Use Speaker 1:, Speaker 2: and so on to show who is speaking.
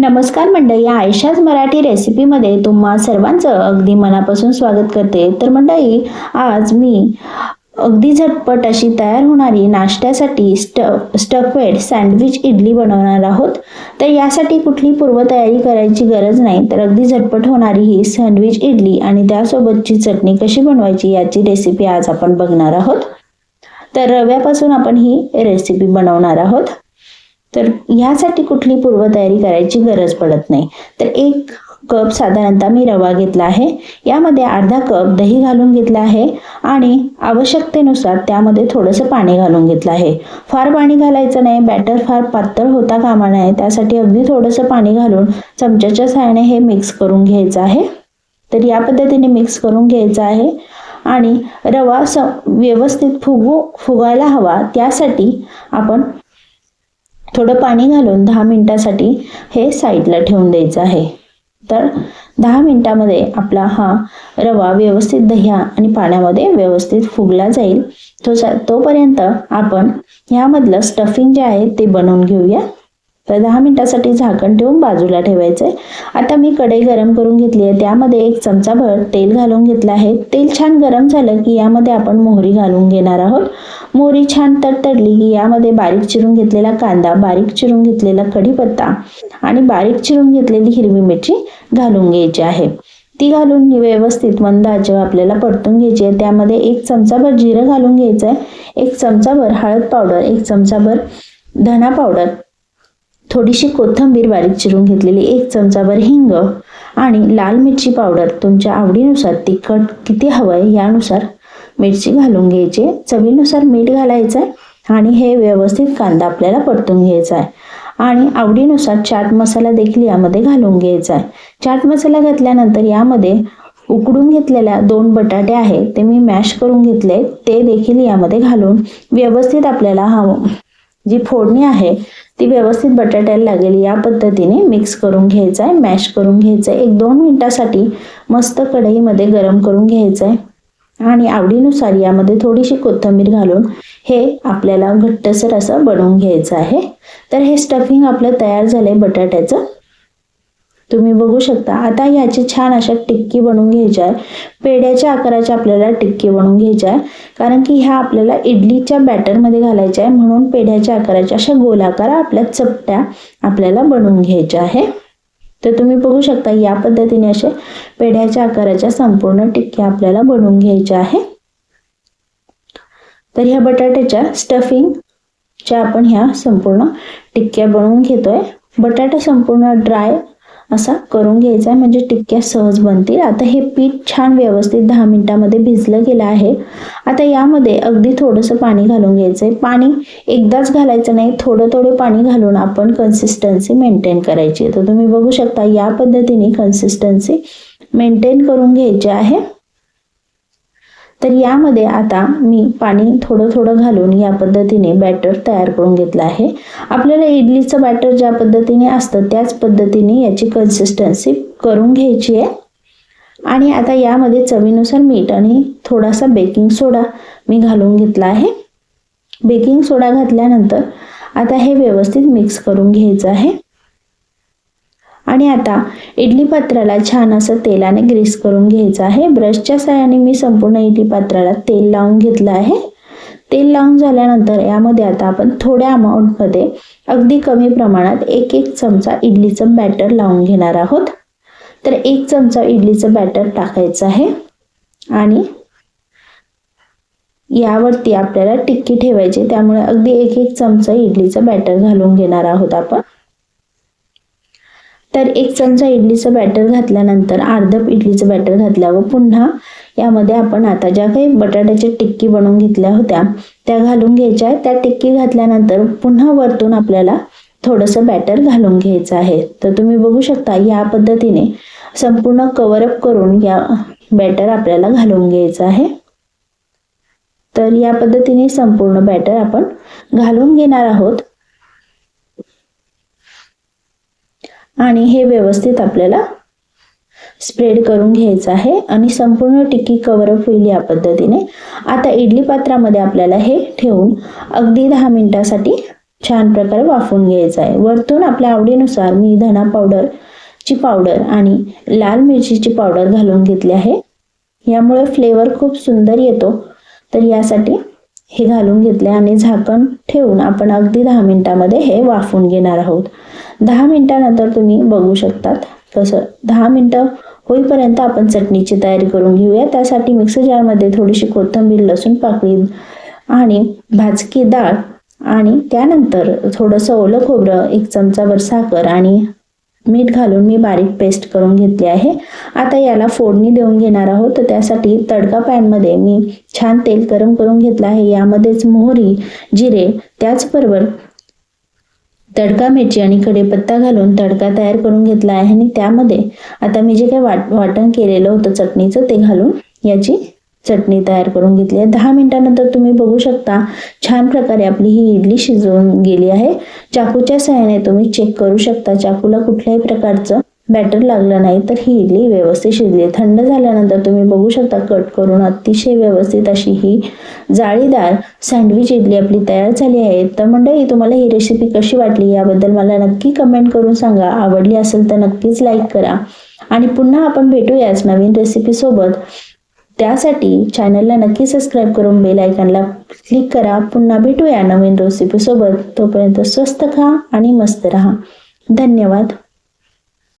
Speaker 1: नमस्कार मंडळी आयशाच मराठी रेसिपीमध्ये तुम्हा सर्वांचं अगदी मनापासून स्वागत करते. तर मंडळी आज मी अगदी झटपट अशी तयार होणारी नाश्त्यासाठी स्ट स्टफेड सँडविच इडली बनवणार आहोत. तर यासाठी कुठली पूर्वतयारी करायची गरज नाही तर अगदी झटपट होणारी ही सँडविच इडली आणि त्यासोबतची चटणी कशी बनवायची याची रेसिपी आज आपण बघणार आहोत. तर रव्यापासून आपण ही रेसिपी बनवणार आहोत. तर ह्यासाठी कुठली पूर्वतयारी करायची गरज पडत नाही. तर एक कप साधारणतः मी रवा घेतला आहे. यामध्ये अर्धा कप दही घालून घेतला आहे आणि आवश्यकतेनुसार त्यामध्ये थोडंसं पाणी घालून घेतलं आहे. फार पाणी घालायचं नाही. बॅटर फार पातळ होता कामा नये. त्यासाठी अगदी थोडंसं पाणी घालून चमच्याच्या सहाय्याने हे मिक्स करून घ्यायचं आहे. तर या पद्धतीने मिक्स करून घ्यायचं आहे आणि रवा स व्यवस्थित फुगू फुगायला हवा. त्यासाठी आपण थोडं पाणी घालून दहा मिनटासाठी हे साईडला ठेवून द्यायचं आहे. तर दहा मिनटामध्ये आपला हा रवा व्यवस्थित दह्या आणि पाण्यामध्ये व्यवस्थित फुगला जाईल. तो तोपर्यंत आपण ह्यामधलं स्टफिंग जे आहे ते बनवून घेऊया. तर दहा मिनिटासाठी झाकण ठेवून बाजूला ठेवायचं आहे आता मी कढई गरम करून घेतली आहे. त्यामध्ये एक चमचाभर तेल घालून घेतलं आहे. तेल छान गरम झालं की यामध्ये आपण मोहरी घालून घेणार आहोत. मोहरी छान तडतडली की यामध्ये बारीक चिरून घेतलेला कांदा बारीक चिरून घेतलेला कढीपत्ता आणि बारीक चिरून घेतलेली हिरवी मिरची घालून घ्यायची आहे. ती घालून व्यवस्थित मंद आचेवर आपल्याला परतून घ्यायची आहे. त्यामध्ये एक चमचाभर जिरं घालून घ्यायचं आहे एक चमचाभर हळद पावडर एक चमचाभर धना पावडर. थोडीशी कोथिंबीर बारीक चिरून घेतलेली एक चमचाभर हिंग आणि लाल मिरची पावडर तुमच्या आवडीनुसार तिखट किती हवं आहे यानुसार मिरची घालून घ्यायची चवीनुसार मीठ घालायचं आहे आणि हे व्यवस्थित कांदा आपल्याला परतून घ्यायचा आहे. आणि आवडीनुसार चाट मसाला देखील यामध्ये घालून घ्यायचा आहे. चाट मसाला घातल्यानंतर यामध्ये उकडून घेतलेल्या दोन बटाटे आहेत ते मी मॅश करून घेतले ते देखील यामध्ये घालून व्यवस्थित आपल्याला हा जी फोडणी आहे ती व्यवस्थित बटाट्याला लागेल. या पद्धतीने मिक्स करून घ्यायचं आहे मॅश करून घ्यायचं आहे एक दोन मिनटासाठी मस्त कढईमध्ये गरम करून घ्यायचं आहे आणि आवडीनुसार यामध्ये थोडीशी कोथिंबीर घालून हे आपल्याला घट्टसर असं बनवून घ्यायचं आहे. तर हे स्टफिंग आपलं तयार झालं आहे बटाट्याचं. तुम्ही बघू शकता. आता ह्याची छान अशा टिक्की बनवून घ्यायच्या आहे पेड्याच्या आकाराच्या आपल्याला टिक्की बनवून घ्यायच्या आहे कारण की ह्या आपल्याला इडलीच्या बॅटरमध्ये घालायच्या आहे म्हणून पेढ्याच्या आकाराच्या अशा गोलाकार आपल्या चपट्या आपल्याला बनवून घ्यायच्या आहे. तर तुम्ही बघू शकता या पद्धतीने असे पेढ्याच्या आकाराच्या संपूर्ण टिक्क्या आपल्याला बनवून घ्यायच्या आहे. तर ह्या बटाट्याच्या स्टफिंगच्या आपण ह्या संपूर्ण टिक्क्या बनवून घेतोय. बटाटा संपूर्ण ड्राय असा करून घ्यायचा आहे. म्हणजे टिक्क्या सहज बनतील. आता हे पीठ छान व्यवस्थित दहा मिनिटामध्ये भिजलं गेलं आहे. आता यामध्ये अगदी थोडंसं पाणी घालून घ्यायचं आहे पाणी एकदाच घालायचं नाही. थोडं थोडं पाणी घालून आपण कन्सिस्टन्सी मेंटेन करायची. तर तुम्ही बघू शकता या पद्धतीने कन्सिस्टन्सी मेंटेन करून घ्यायची आहे. तर यामध्ये आता मी पाणी थोडं थोडं घालून या पद्धतीने बॅटर तयार करून घेतलं आहे. आपल्याला इडलीचं बॅटर ज्या पद्धतीने असतं त्याच पद्धतीने याची कन्सिस्टन्सी करून घ्यायची आहे. आणि आता यामध्ये चवीनुसार मीठ आणि थोडासा बेकिंग सोडा मी घालून घेतला आहे. बेकिंग सोडा घातल्यानंतर आता हे व्यवस्थित मिक्स करून घ्यायचं आहे. आणि आता इडली पात्राला छान असं तेलाने ग्रीस करून घ्यायचं आहे. ब्रशच्या साह्याने मी संपूर्ण इडली पात्राला तेल लावून घेतलं आहे. तेल लावून झाल्यानंतर यामध्ये आता आपण थोड्या अमाऊंटमध्ये अगदी कमी प्रमाणात एक एक चमचा इडलीचं बॅटर लावून घेणार आहोत. तर एक चमचा इडलीचं बॅटर टाकायचं आहे. आणि यावरती आपल्याला टिक्की ठेवायची त्यामुळे अगदी एक एक चमचा इडलीचं बॅटर घालून घेणार आहोत आपण. तर एक चमचा इडलीचं बॅटर घातल्यानंतर अर्धप इडलीचं बॅटर घातल्यावर पुन्हा यामध्ये आपण आता ज्या काही बटाट्याच्या टिक्की बनवून घेतल्या होत्या त्या घालून घ्यायच्या त्या टिक्की घातल्यानंतर पुन्हा वरतून आपल्याला थोडंसं बॅटर घालून घ्यायचं आहे. तर तुम्ही बघू शकता या पद्धतीने संपूर्ण कवरअप करून या बॅटर आपल्याला घालून घ्यायचं आहे. तर या पद्धतीने संपूर्ण बॅटर आपण घालून घेणार आहोत. आणि हे व्यवस्थित आपल्याला स्प्रेड करून घ्यायचं आहे. आणि संपूर्ण टिक्की कवरअप होईल या पद्धतीने. आता इडली पात्रामध्ये आपल्याला हे ठेवून अगदी दहा मिनिटासाठी छान प्रकारे वाफवून घ्यायचं आहे. वरतून आपल्या आवडीनुसार मी धना पावडर ची पावडर आणि लाल मिरचीची पावडर घालून घेतली आहे. यामुळे फ्लेवर खूप सुंदर येतो. तर यासाठी हे घालून घेतले आणि झाकण ठेवून आपण अगदी दहा मिनिटामध्ये हे वाफवून घेणार आहोत. दहा मिनिटानंतर तुम्ही बघू शकतात कसं दहा मिनटं होईपर्यंत आपण चटणीची तयारी करून घेऊया. त्यासाठी मिक्सर जारमध्ये थोडीशी कोथिंबीर लसूण पाकळी आणि भाजकी डाळ आणि त्यानंतर थोडंसं ओलं खोबरं एक चमचाभर साखर आणि मीठ घालून मी बारीक पेस्ट करून घेतली आहे. आता याला फोडणी देऊन घेणार आहोत. तर त्यासाठी तडका पॅनमध्ये मी छान तेल गरम करून घेतलं आहे. यामध्येच मोहरी जिरे त्याचबरोबर तडका मिरची आणि कढीपत्ता घालून तडका तयार करून घेतला आहे. आणि त्यामध्ये आता मी जे काही वाट वाटण केलेलं होतं चटणीचं ते घालून याची चटणी तयार करून घेतली आहे. दहा मिनिटानंतर तुम्ही बघू शकता छान प्रकारे आपली ही इडली शिजवून गेली आहे. चाकूच्या सहाय्याने तुम्ही चेक करू शकता चाकूला कुठल्याही प्रकारचं बॅटर लागलं नाही तर ही इडली व्यवस्थित शिजली थंड झाल्यानंतर तुम्ही बघू शकता कट करून अतिशय व्यवस्थित अशी ही जाळीदार सँडविच इडली आपली तयार झाली आहे. तर मंडळी तुम्हाला ही रेसिपी कशी वाटली याबद्दल मला नक्की कमेंट करून सांगा. आवडली असेल तर नक्कीच लाईक करा. आणि पुन्हा आपण भेटूयाच नवीन रेसिपी सोबत. त्यासाठी चॅनलला नक्की सबस्क्राईब करून बेल आयकॉनला क्लिक करा. पुन्हा भेटूया नवीन रेसिपीसोबत तोपर्यंत स्वस्त खा आणि मस्त राहा. धन्यवाद.